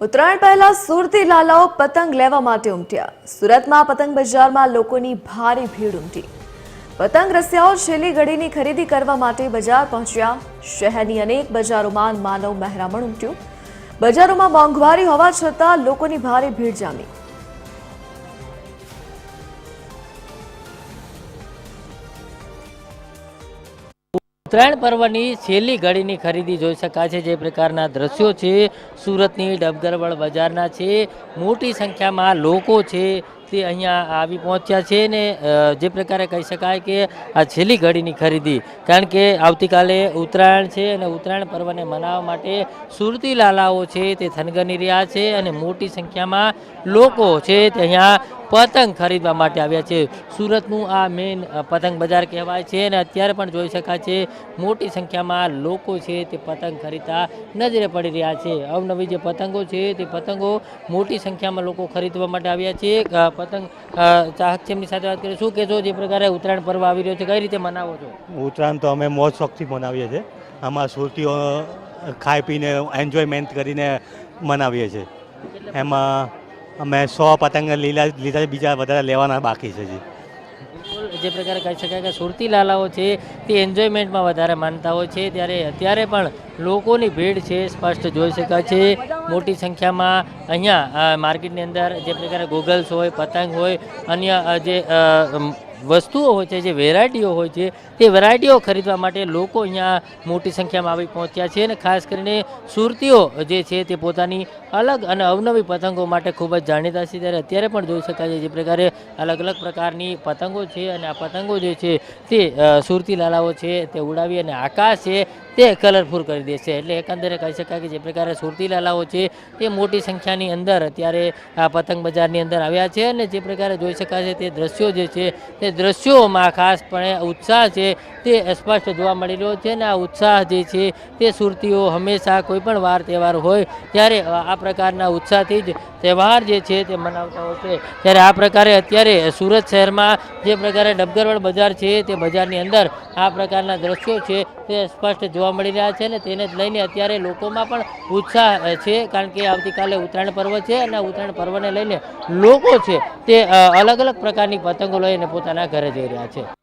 ઉત્તરાયણ પહેલા સુરતી લાલાઓ પતંગ લેવા માટે ઉમટ્યા. સુરતમાં પતંગ બજારમાં લોકોની ભારે ભીડ ઉમટી. પતંગ રસિયાઓ છેલ્લી ઘડીની ખરીદી કરવા માટે બજાર પહોંચ્યા. શહેરની અનેક બજારોમાં માનવ મહેરામણ ઉમટ્યું. બજારોમાં મોંઘવારી હોવા છતાં લોકોની ભારે ભીડ જામી. ઉત્તરાયણ પર્વની છેલ્લી ઘડીની ખરીદી જોઈ શકાય છે. જે પ્રકારના દ્રશ્યો છે, સુરતની ડબગરવળ બજારના છે, મોટી સંખ્યામાં લોકો છે તે અહીંયા આવી પહોંચ્યા છે ને જે પ્રકારે કહી શકાય કે આ છેલ્લી ઘડીની ખરીદી. કારણ કે આવતીકાલે ઉત્તરાયણ છે અને ઉત્તરાયણ પર્વને મનાવવા માટે સુરતી લાલાઓ છે તે થનગની રહ્યા છે અને મોટી સંખ્યામાં લોકો છે તે અહીંયા પતંગ ખરીદવા માટે આવ્યા છે. સુરતનું આ મેઇન પતંગ બજાર કહેવાય છે અને અત્યારે પણ જોઈ શકાય છે મોટી સંખ્યામાં લોકો છે તે પતંગ ખરીદતા નજરે પડી રહ્યા છે. અવનવી જે પતંગો છે તે પતંગો મોટી સંખ્યામાં લોકો ખરીદવા માટે આવ્યા છે. પતંગ ચાહક છે એમની સાથે વાત કરીએ. શું કહેશો જે પ્રકારે ઉત્તરાયણ પર્વ આવી રહ્યો છે? કઈ રીતે મનાવો છો? ઉત્તરાયણ તો અમે મોજ શોખથી મનાવીએ છીએ. આમાં સુરતીઓ ખાઈ પીને એન્જોયમેન્ટ કરીને મનાવીએ છીએ. એમાં અમે સો પતંગ લીલા લીધા બીજા વધારે લેવાના બાકી છે જી જે પ્રકારે કહી શકાય કે સુરતી લાલાઓ છે, તે એન્જોયમેન્ટમાં વધારે માનતા હોય છે. ત્યારે અત્યારે પણ લોકોની ભીડ છે, સ્પષ્ટ જોઈ શકાય છે. મોટી સંખ્યામાં અહીંયા માર્કેટની અંદર જે પ્રકારે ગોગલ્સ હોય, પતંગ હોય, અન્ય જે વસ્તુઓ હોય છે, જે વેરાયટીઓ હોય છે, તે વેરાયટીઓ ખરીદવા માટે લોકો અહીંયા મોટી સંખ્યામાં આવી પહોંચ્યા છે અને ખાસ કરીને સુરતીઓ જે છે તે પોતાની અલગ અને અવનવી પતંગો માટે ખૂબ જ જાણીતા છે. ત્યારે અત્યારે પણ જોઈ શકાય છે જે પ્રકારે અલગ અલગ પ્રકારની પતંગો છે અને આ પતંગો જે છે તે સુરતી લાલાઓ છે તે ઉડાવી અને આકાશ છે તે કલરફુલ કરી દેશે એટલે એકંદરે કહી શકાય કે જે પ્રકારે સુરતી લાલાઓ છે તે મોટી સંખ્યાની અંદર અત્યારે આ પતંગ બજારની અંદર આવ્યા છે અને જે પ્રકારે જોઈ શકાય છે તે દ્રશ્યો જે છે તે દ્રશ્યોમાં ખાસપણે ઉત્સાહ છે તે સ્પષ્ટ જોવા મળી રહ્યો છે અને આ ઉત્સાહ જે છે તે સુરતીઓ હંમેશા કોઈપણ વાર તહેવાર હોય ત્યારે આ પ્રકારના ઉત્સાહથી જ તહેવાર જે છે તે મનાવતા હોય છે. ત્યારે આ પ્રકારે અત્યારે સુરત શહેરમાં જે પ્રકારે ડબગરવડ બજાર છે તે બજારની અંદર આ પ્રકારના દ્રશ્યો છે તે સ્પષ્ટ જોવા મળી રહ્યા છે અને તેને જ લઈને અત્યારે લોકોમાં પણ ઉત્સાહ છે કારણ કે આવતીકાલે ઉત્તરાયણ પર્વ છે અને ઉત્તરાયણ પર્વને લઈને લોકો છે તે અલગ અલગ પ્રકારની પતંગો લઈને પોતાના ઘરે જઈ રહ્યા છે.